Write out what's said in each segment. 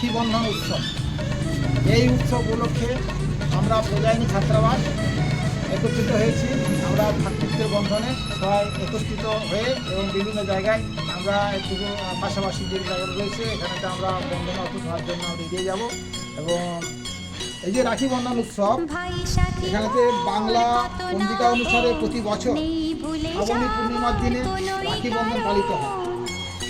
রাখি বন্ধন উৎসব। এই উৎসব উপলক্ষে আমরা প্রজায়নী ছাত্রাবাস একত্রিত হয়েছি। আমরা ভাতৃত্বের বন্ধনে সবাই একত্রিত হয়ে এবং বিভিন্ন জায়গায় আমরা একটু পাশাপাশি যে জায়গা রয়েছে এখানেতে আমরা বন্ধনে অটুট হওয়ার জন্য এগিয়ে যাব এবং এই যে রাখি বন্ধন উৎসব, এখানেতে বাংলা পঞ্জিকা অনুসারে প্রতি বছর শ্রাবণী পূর্ণিমার দিনে রাখি বন্ধন পালিত হয়।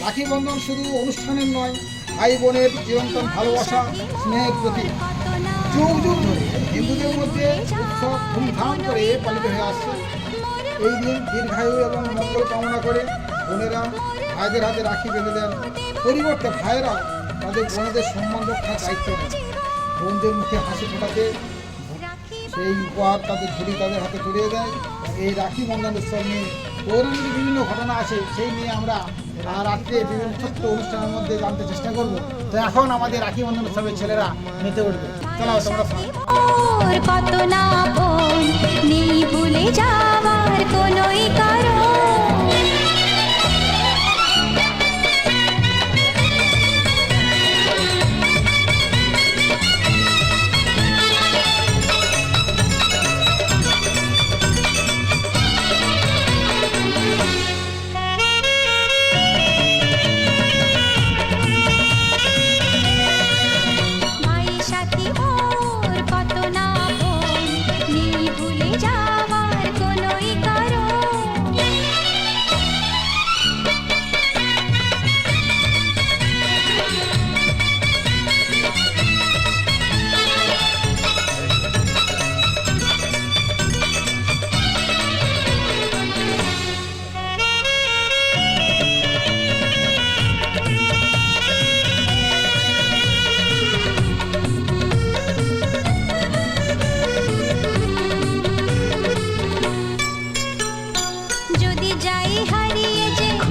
রাখি বন্ধন শুধু অনুষ্ঠানের নয় ভাই বোনের চিরন্তন ভালোবাসা, স্নেহের প্রতি। যুগ যুগ ধরে হিন্দুদের মধ্যে উৎসব ধুমধাম করে পালিত হয়ে আসছে। এই দিন দীর্ঘায়ু এবং মঙ্গল কামনা করে বোনেরা ভাইদের হাতে রাখি বেঁধে দেন। পরিবর্তে ভাইয়েরা তাদের বোনদের সম্মান রক্ষার দায়িত্ব নেন। বোনদের মুখে হাসি ফোটাতে সেই উপহার তাদের ঝুড়ি তাদের হাতে তুলিয়ে দেয়। এই রাখি বন্ধন উৎসব নিয়ে পৌরাণিক বিভিন্ন ঘটনা আছে, সেই নিয়ে আমরা আহ, আজকে বিভিন্ন ছোট্ট অনুষ্ঠানের মধ্যে জানতে চেষ্টা করব। তো এখন আমাদের রাখি বন্ধন উৎসবের ছেলেরা মেতে উঠবে। চলো তোমরা কত না নেই ভুলে যাওয়ার কোনোই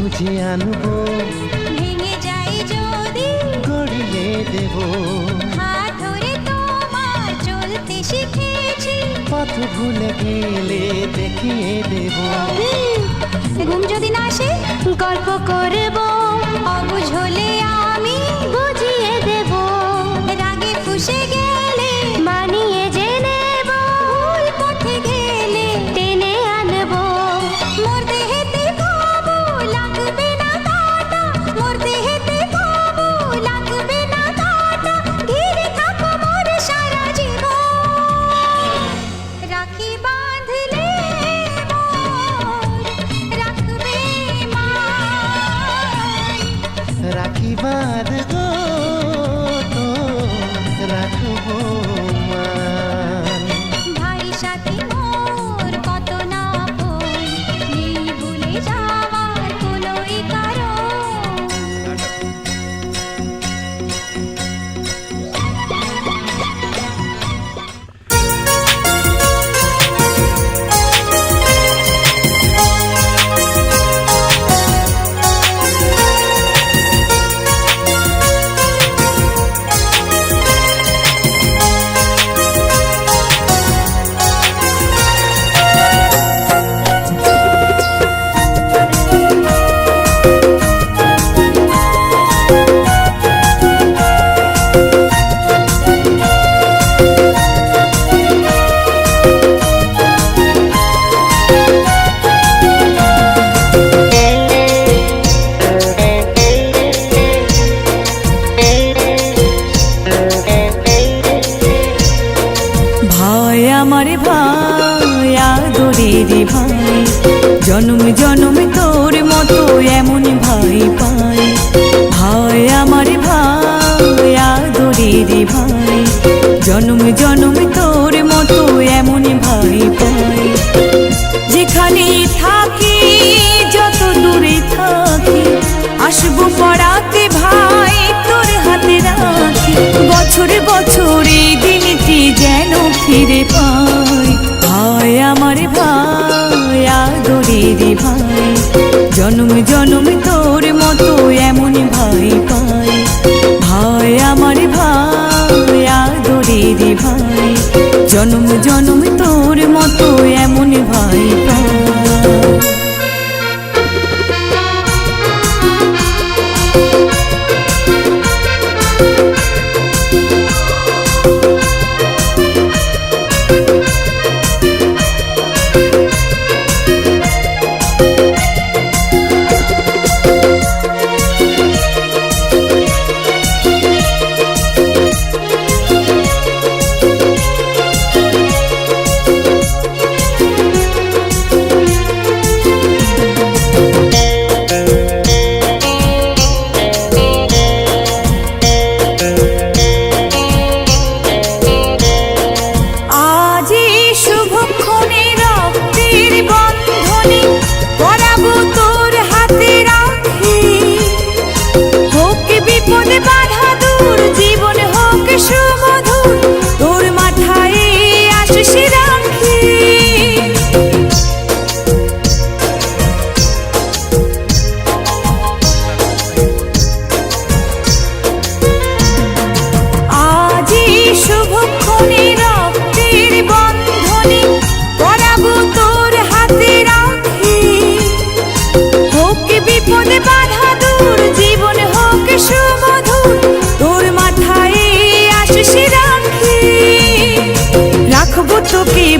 খুঁজে আনব। ভেঙে যাই যদি গড়িয়ে দেব। হাত ধরে তোমার চলতে শিখেছি। পথ ভুলে গেলে দেখিয়ে দেব। ঘুম যদি না আসে গল্প করব। অবুঝ হলে আমি ভাই। জনম জনম তোর মতো এমন ভাই পাই। ভাই আমার ভাই, আদরের ভাই। জনম জনম তোর মতো এমন ভাই পাই। যেখানে থাকি, যত দূরে থাকি, আসব পড়াতে ভাই, তোর হাতে রাখি। বছর বছর দিনটি যেন ফিরে পাই।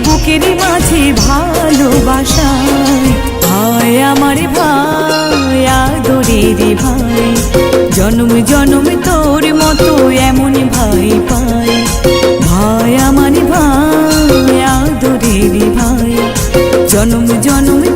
বুকের মাঝে ভালোবাসায় ভাই, আমার ভাই, আদরের ভাই। জনম জনম তোর মতো এমন ভাই পাই। ভাই, আমার ভাই, আদরের ভাই। জনম জনম